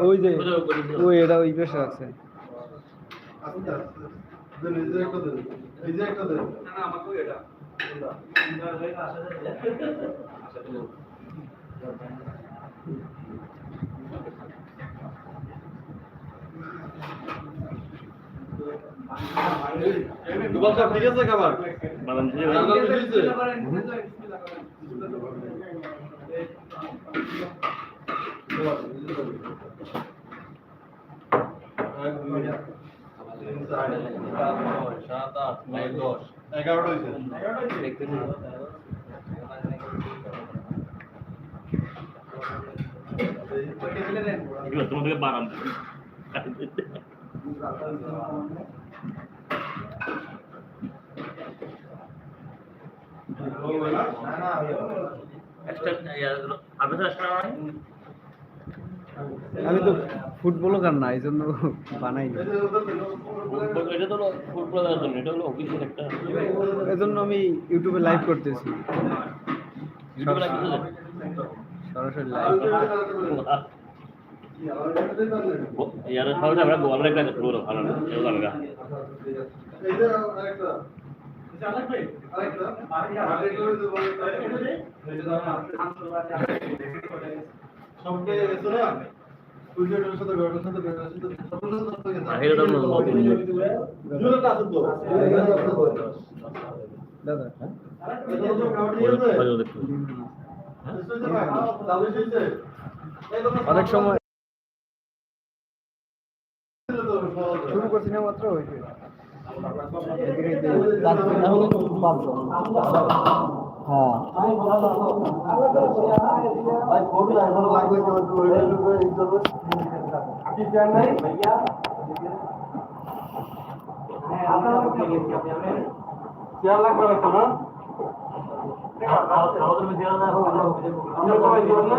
ওই যে ওই যে ওই এটা ওই পেশে আছে। আচ্ছা যে সাত আট নয় দশ এগারোটা হয়েছে এগুলো তোমার থেকে আমি তো ফুটবলও কার না এই জন্য বানাই না। এটা তো ফুটবলের জন্য এটা হলো অফিসের একটা। এই জন্য আমি ইউটিউবে লাইভ করতেছি। লাইভ সরাসরি লাইভ ইয়ার সাথে আমরা গোয়াল ভালো না অনেক সময় শুরু করছি না মাত্র ওই যে। এদিকে যে না হলে পাঁচজন। হ্যাঁ জালাইছে হ্যাঁ দাদা হ্যাঁ পারভেজ জালাইছে আমি তো খাইনি আমি।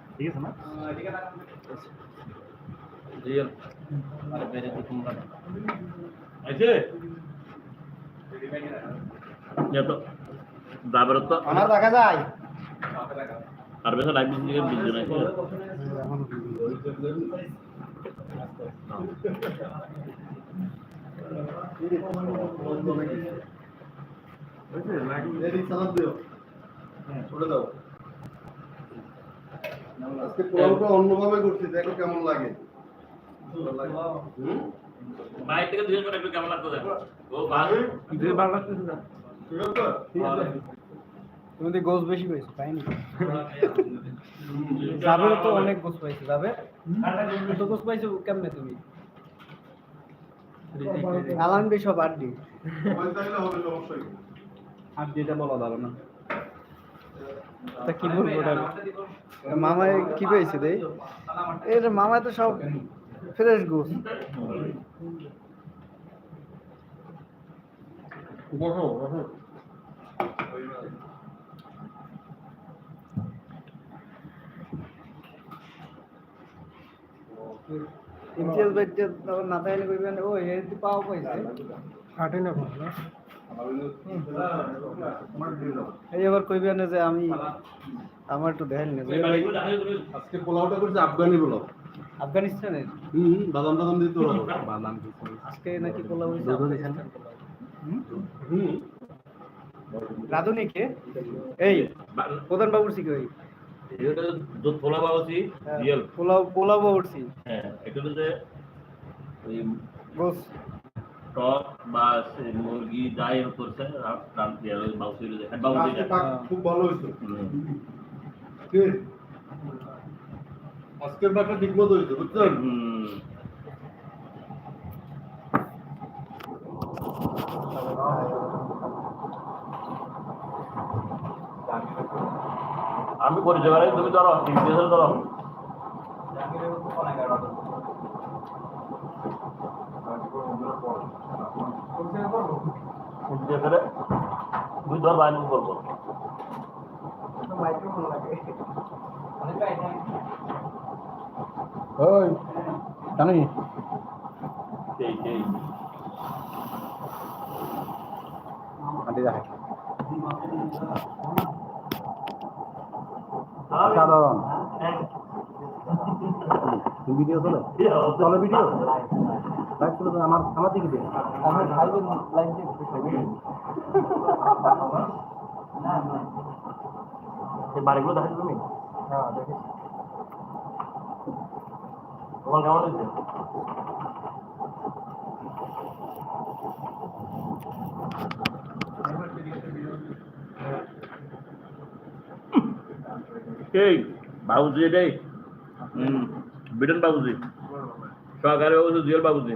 ঠিক আছে না। আছে তো। আমার দেখা যায়। আর বেশি লাইভ দিকে বিজন আছে এদিক সালাদ দিও। ওটা দাও। আজকে পোলাওটা অন্যভাবে করছি দেখো কেমন লাগে। বাইরে থেকে দুজন করে একটু কেমন লাগতো দেখো ও ভালো দুই ভালো লাগতেছে না? তুমি গোস বেশি পেয়েছ পাইনি যাবের তো অনেক গোস পাইছো যাবে? তো গোস পাইছো কেমনে তুমি? আলান বেশ কি? আড্ডিটা বলা যাবে না। তা কি বলব মামায় কি পেয়েছে রে এর মামায় তো সব ফ্রেশ গোস ইমতিয়াজ ভাই না থাকলে কইবেন ও এর পাও পাইছে। কাটে না এই আবার কইবেন যে আমি আমার একটু দেখেন না আজকে পোলাওটা করছে আফগানি পোলাও। আফগানিস্তানের? হুম বাদাম টাদাম দিতে বাদাম আজকে নাকি পোলাও হইছে হুম? রাধুনি কে? এই প্রধান এটা পোলা রিয়েল। পোলাও পোলাও বাবুরছি হ্যাঁ এটা হচ্ছে ওই গোস। টক বা মুরগি যাই হোক করছে পাক খুব ভালো হয়েছে আজকের পাকটা ঠিক মতো হয়েছে বুঝছেন? আমি করি তুমি ধরো ধরো। দুই ধর বাইন করব ওই জানি। সেই সেই। সাধারণ। সাধারণ। ভিডিও চলে চলে ভিডিও লাইভ চলে আমার আমার দিকে দিয়ে আমার লাইভ দিয়ে খাইবেন এই বাড়িগুলো দেখাচ্ছ তুমি? হ্যাঁ দেখেছি। তোমার কেমন হয়েছে? এই বাবুজি এটাই হুম। বিটন বাবুজি। সহকারী বাবুজি জুয়েল বাবুজি।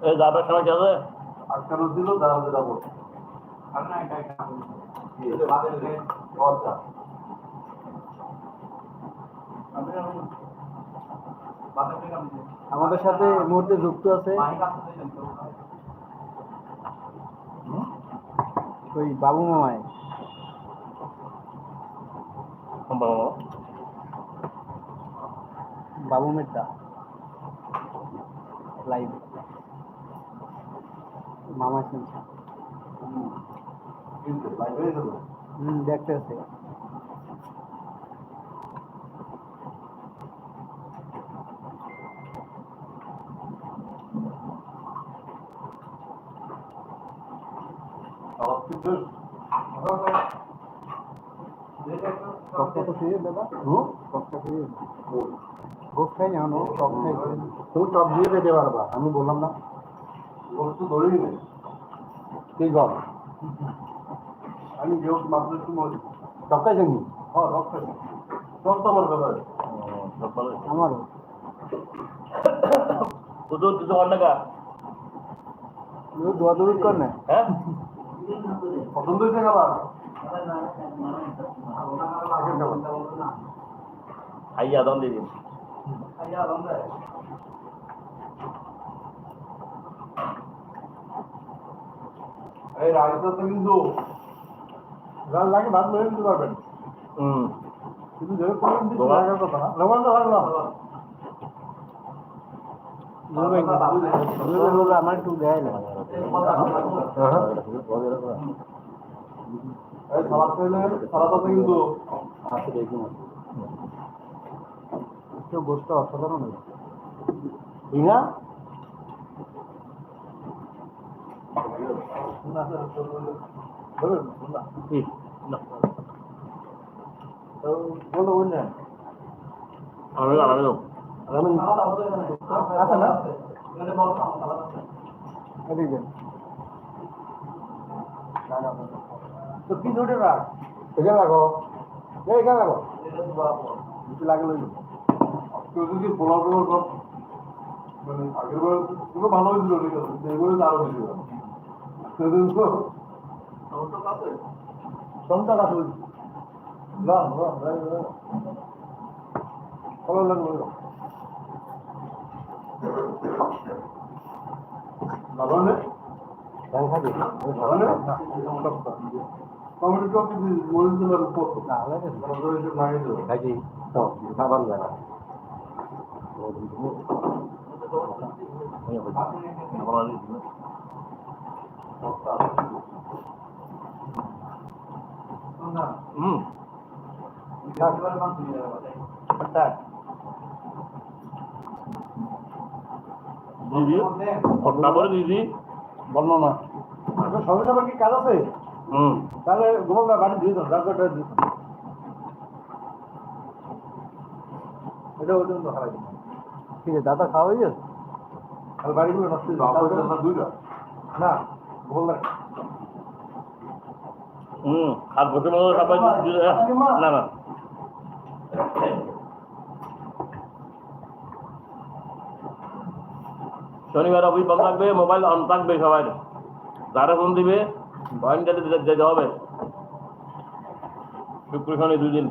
এই যাবার সময় কি আছে? আজকালও ছিল দাঁড়াতে যাব আচ্ছা আমাদের সাথে মুহূর্তে যুক্ত আছে। ওই বাবু মামায় বাবু মেটটা লাইভ মামা শুনছে হুম দেখতে আছে টকটা তো খেয়ে দাদা টকটা খেয়ে গোস খাই না আনো টক খাই তুমি টক দিয়ে পেতে পারবা আমি বললাম না বস্তু ধরেই নেই। ঠিক গম আমি যেহেতু মাত্র মরি। টক খাইছেন হ্যাঁ রক্ত রক্ত আমার ব্যাপারে। দোয়া দৌড় কর না। হ্যাঁ? পছন্দ হয়েছে খাবার আইয়া দাম দিয়ে দিন। এই রাইসটা কিন্তু যার লাগে ভাত মেরে দিতে পারবেন। হুম। কিন্তু যেহেতু দিতে বাবা। লাগার কথা না। লবণ তো ভালো আমার একটু দেয় না। কিন্তু। গোস্ত অসাধারণ হয়েছে ঠিক না ঠিক না বলো বললেন আমি আমি আছে না এদিকে দেন। তো কি ধরে রাখ এখানে এই এখানে কিছু লাগে লইলো কেউ যদি আগের বার ভালো হয়েছিল আমার তো কাছে সন্ধ্যা কাছে লং লং ভালো লাগল ভালো না হুম দিদি? দিদি বলল না সবার কি কাজ আছে? হুম। তাহলে গোপাল বাড়ি দিয়ে দাও ডাক্তারটা দিয়ে এটা তো হারাই ঠিক আছে দাদা খাওয়া হয়ে গেছে? আর বাড়িগুলো নষ্ট হয়ে না। হুম আর বসে বসে সবাই না না। শনিবার অফিস বন্ধ থাকবে মোবাইল অন থাকবে সবাই। যারা ফোন দিবে পয়েন্টটাতে যেতে হবে। শুক্র শনি দুই দিন।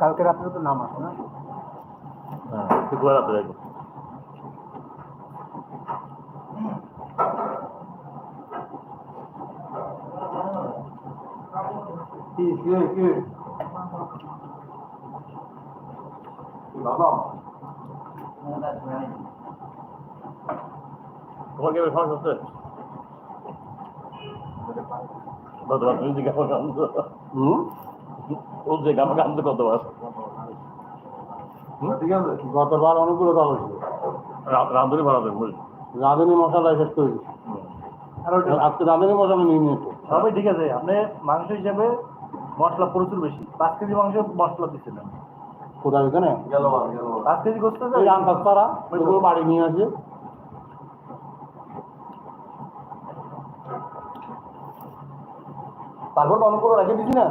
কালকে রাত্রে তো নাম আছে না? কি কে কে? তোমার কি সমস্যা হচ্ছে? তুমি জিজ্ঞাসা ও যে গামা কামতো কতবার? ঠিক আছে গতবার হয়েছিল রাঁধুনি ভাড়া দেন রাঁধুনি মশলা শেষ করে দিচ্ছি আজকে রাঁধুনি মশলা নিয়ে নিয়েছে। সবই ঠিক আছে আপনি মাংস হিসাবে মশলা প্রচুর বেশি। পাঁচ কেজি মাংস মশলা দিচ্ছে না কোথায় ওখানে। পাঁচ কেজি করতে এই রামপাস পাড়া ওগুলো বাড়ি নিয়ে আসে তারপর তো অনেকগুলো রেখে দিছি না?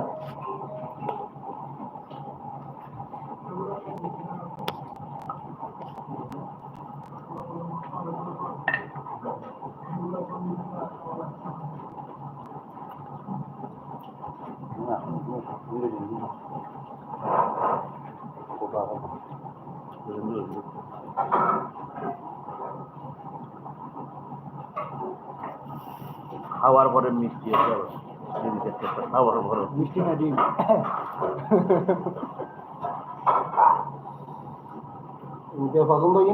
খাওয়ার পরে মিষ্টি খাওয়ার পরে। মিষ্টি না ডিম? পছন্দ কি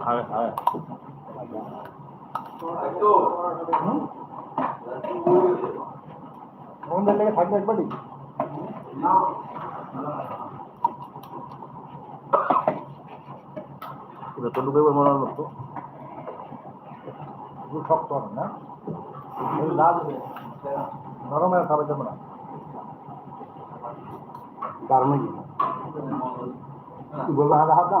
হ্যাঁ হ্যাঁ কোন লেগে থাকবে একবারই এটা তো মনে হতো খুব শক্ত হবে না নরম আর খাবার যাবে না কারণে কি বলব হাত হাত না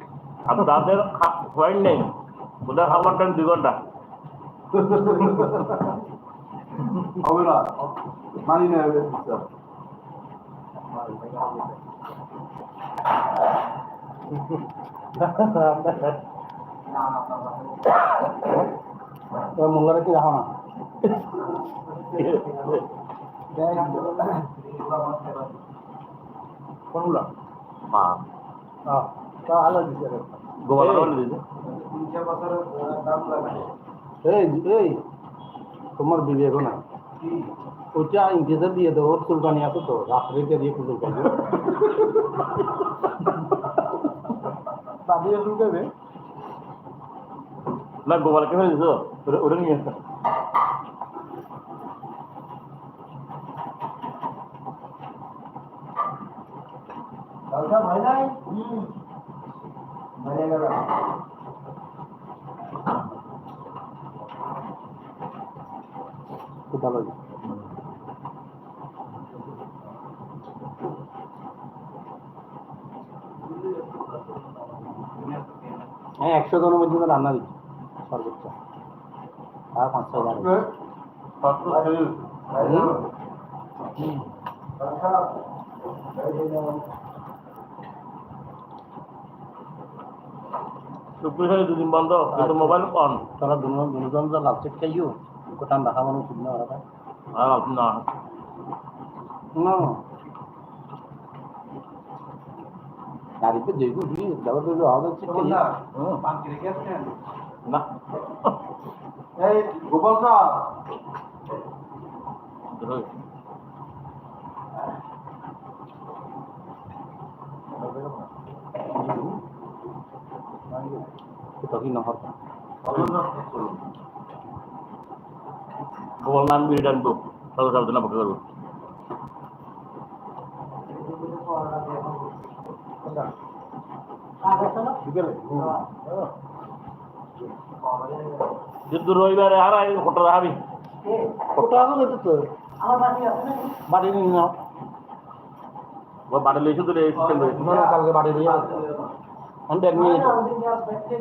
আর যাদের পয়েন্ট নেই। ওদের হাওয়ার টাইম দুই ঘণ্টা। হবে না। মানি না মোল্লারা কি রাখো না? কোনগুলা? হ্যাঁ গোপাল বলে দিছে এই এই তোমার এখন না ওটা ইংরেজে দিয়ে দেবো চুলকানি আছে তো রাত্রিতে দিয়ে চুলকানি। দাদিয়ে ঢুকাবে না গোপালকে ফেলে দিছো? ওটা নিয়ে আসতে ভাই নাই? ভাই গেল। হ্যাঁ একশো জনের মধ্যে রান্না দিচ্ছি সর্বোচ্চ। আর পাঁচশো শরীর ফেলে দুদিন বন্ধ কিন্তু মোবাইল অন তোরা দুজন দুজন যা লাভ চেক খাইও ঠান্ডা খাওয়ানো ঠিক না ওরা আর না না। গাড়িতে যেগুলো দিয়ে যাবার তো হবে চেক খাইও হুম। না। এই গোপাল সাহ ধরো। তখন নহর গোপাল নাম বিড়ি টানবো সব সাবধানে পক্ষে করব কিন্তু রবিবারে আর হোটেল হাবি। বাড়ি নিয়ে বাড়ি না কালকে বাড়ি নিয়ে আসব আমি ব্যাগ নিয়ে যেতে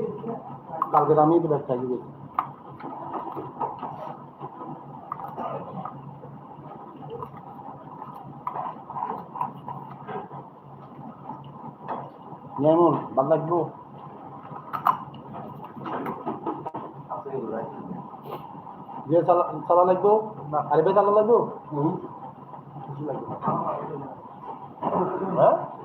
কালকে তো আমি তো ব্যাগ চাইছি গেছি যেমন ভালো লাগবো যে চালা চালা লাগবো আরে ভাই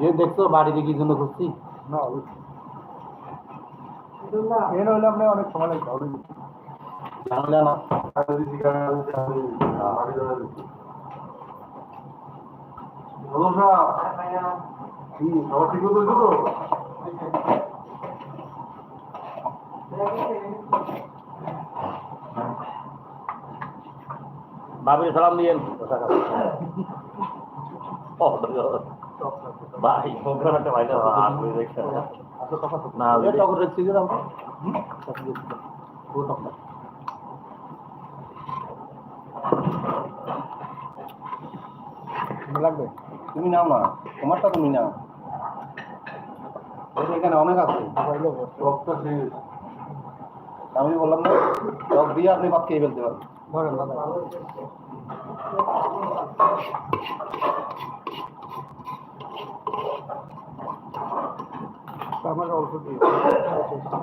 যে দেখছ বাড়িতে কি জন্য খুঁজছি? না এর আপনি অনেক সময় লাগবে জানলে না। Hello sir. কি সবার ঠিক তো? বাবির সালাম দিয়েন ভাই ভাই না টক না লাগবে? তুমি নাও না। তোমারটা তুমি নাও। এখানে অনেক আছে। আমি বললাম না টক দিয়ে আপনি ভাত খেয়ে ফেলতে পারেন আমার অল্প দিয়ে।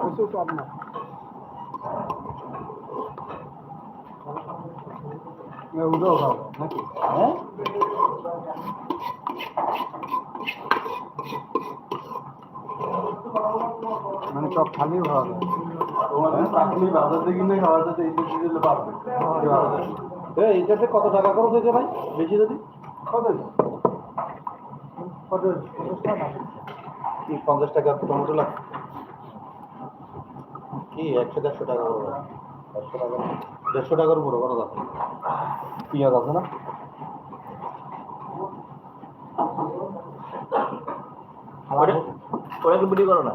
কিছু চাপ না নাকি? হ্যাঁ? মানে সব খালি খাওয়া যায় তোমাদের চাকরি বাজাতে কিনে এই বেশি দিলে পারবে এই এটাতে কত টাকা খরচ হয়েছে ভাই? বেশি যদি? কত? কত? কি পঞ্চাশ টাকা টমেটো লাগ কি একশো দেড়শো টাকা করে একশো টাকা দেড়শো টাকার উপরে খরচ আছে পেঁয়াজ আছে না? ওটা কি বিক্রি করো না?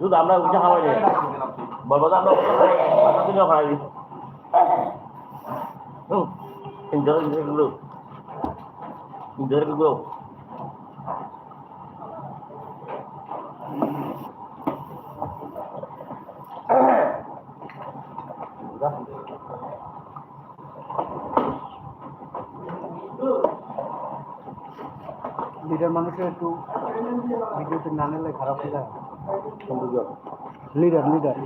শুধু আমরা উঠে খাওয়াই নাই বলব তো আমরা উঠে খাওয়াই দিই। হুম ইন্টারেস্টগুলো। ইন্টারেস্টগুলো। লিডার মানুষের একটু ভিডিওতে না নিলে খারাপ হয়ে যায়। লিডার লিডার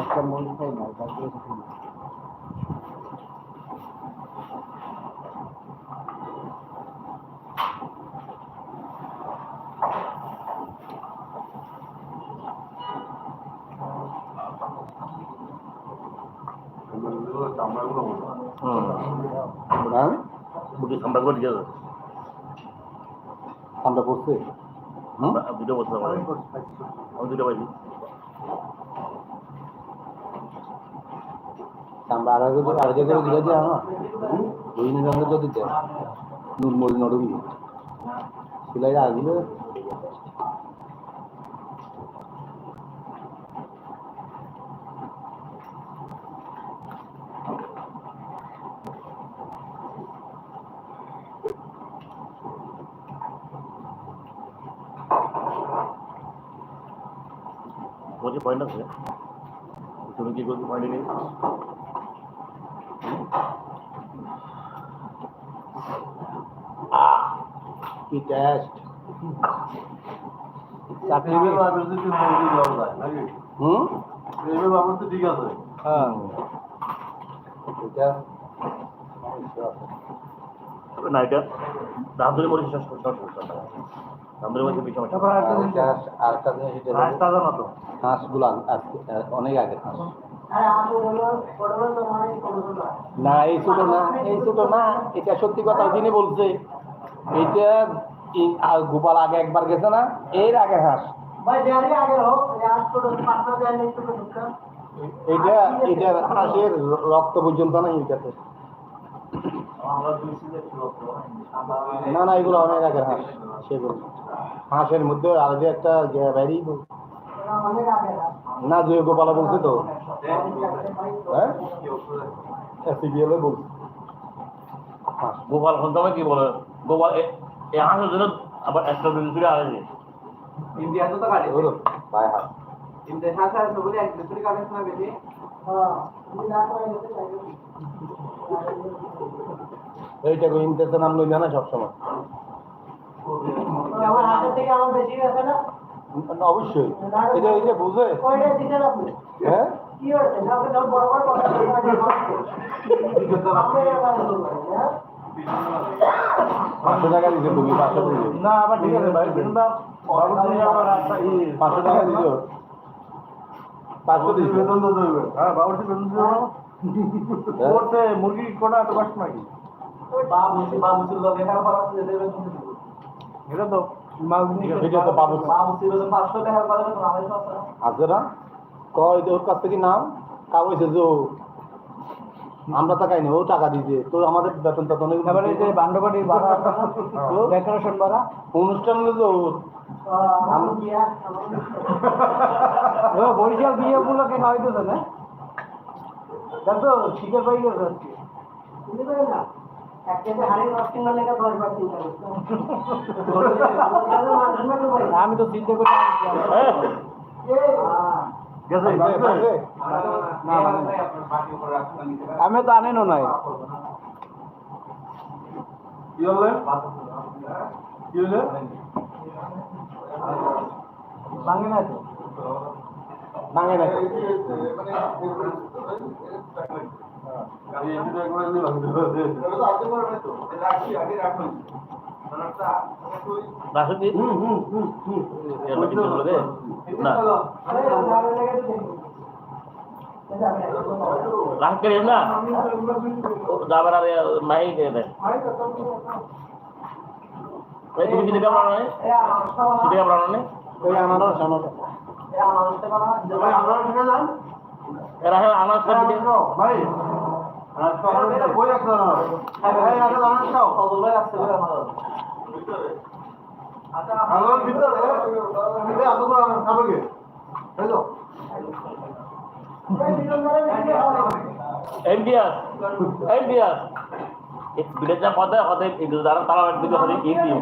একটা মরিচ খাই না তারপরে কিছু না। চামড়াগুলো হুম হ্যাঁ? বুটি সামটা করে দিয়ে হুম? আমরা। দুটো বছর আমি দুটো পাইছি। আমরা আর আগে আর আগে করে দিয়ে আমার। দুই যদি দেয় নুন সিলাই আগলে পয়েন্ট আছে। তুমি কি পয়েন্ট নেই কি টেস্ট চাকরি? হুম? তো ঠিক আছে। হ্যাঁ। এটা না এটা মরিচ শেষ করতে রামদুরি মরিচ আর একটা- আর একটা জিনিস এটা হলো তাজা না হাঁসগুলো অনেক আগে। হাঁস না এই ছোট না এই ছোট না এটা সত্যি কথা যিনি বলছে। এটা গোপাল আগে একবার গেছে না এর আগে হাঁস। এটা এটা হাঁসের রক্ত পর্যন্ত না এটাতে না না এগুলো অনেক আগের হাঁস সেগুলো। হাঁসের মধ্যে আর যে একটা ব্যারি না জয় গোপালা বলছে তো। হ্যাঁ? বলছে। হাঁস গোপাল সন্তামে কি বলে? গোপাল এ- এই হাঁসের জন্য আবার একটা দুটো চুরি আগে ইন্ডিয়া তো কাটে। ওরো পায়ে হাঁস ইন্ডিয়া হাসা আছে বলে এক দুসরি কাটে না বেশি। এইটা ইন্টারতে নাম লই না সবসময়? না, অবশ্যই। এটা এই যে বুঝে? হ্যাঁ? পাঁচশো টাকা দিছে তুমি পাঁচশো না আবার ঠিক আছে ভাই কিন্তু পাঁচশো টাকা দিছ পাঁচশো বেতন তো দেবে হ্যাঁ বেতন করতে মুরগি কোটা এত কষ্ট নাকি বাবুসি বাবুসির লগে টাকা পাঠাতে দেবে এটা তো এটা তো পাবো বাবুসি বলে 500 টাকা পাঠাবে তো আড়াইশো আছে না? ও আমরা টাকাই নেই ও টাকা দিয়েছে। তো আমাদের বেতন এবারে ভাড়া ডেকোরেশন ভাড়া অনুষ্ঠান তো বরিশাল বিয়ে উপলক্ষে নয় তো না দেখো শিখে পাই গেছে আমি তো চিন্তা করে গেছে আমি তো আনেনও নাই। কি হলে কি হলে ভাঙে না তো? ভাঙে না বলবে? না। যাবার আরে মাই দিয়ে তুমি কি টাকা বানানো কি টাকা বানানো নেই আমরা এরা হ্যাঁ আনাজ করে দিতে ভাই এমডিআর এমডিআর বিলেজা কথা কথা এগুলো তারা একদিকে হলে কি দিয়ে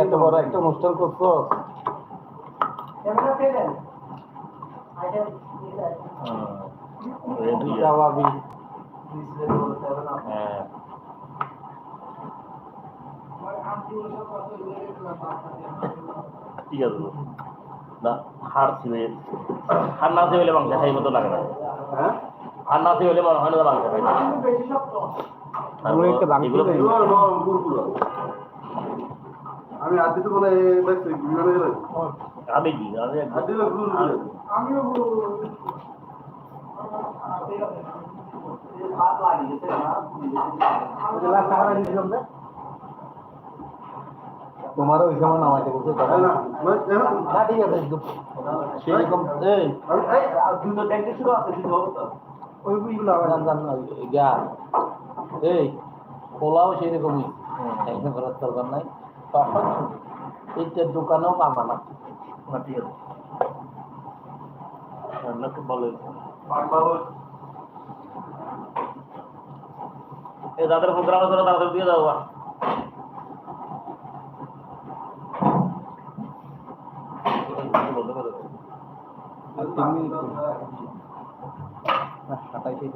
এত বড় একটা অনুষ্ঠান করছ স্বাভাবিক হ্যাঁ। ঠিক আছে না হার ছিল হার না হলে মাংস খাই মতো লাগে না। হ্যাঁ? হার না হলে মনে হয় না মাংস খাই আমি আদি তো গেলে আমি কি আমি একদম- আদি তো কুরকুরা তোমারও ওই সময় নামাইতে বলছে না ঠিক আছে সেরকম এই আমি- এই, ওইগুলো জান জান এই পোলাও সেরকমই একদম করার দরকার নাই। তখন এইটার দোকানেও পাবা না ঠিক আছে। খুব ভালো হয়েছে। এ যাদের প্রোগ্রাম আছে তাদের দিয়ে যাওয়া তুমি সাতাইশে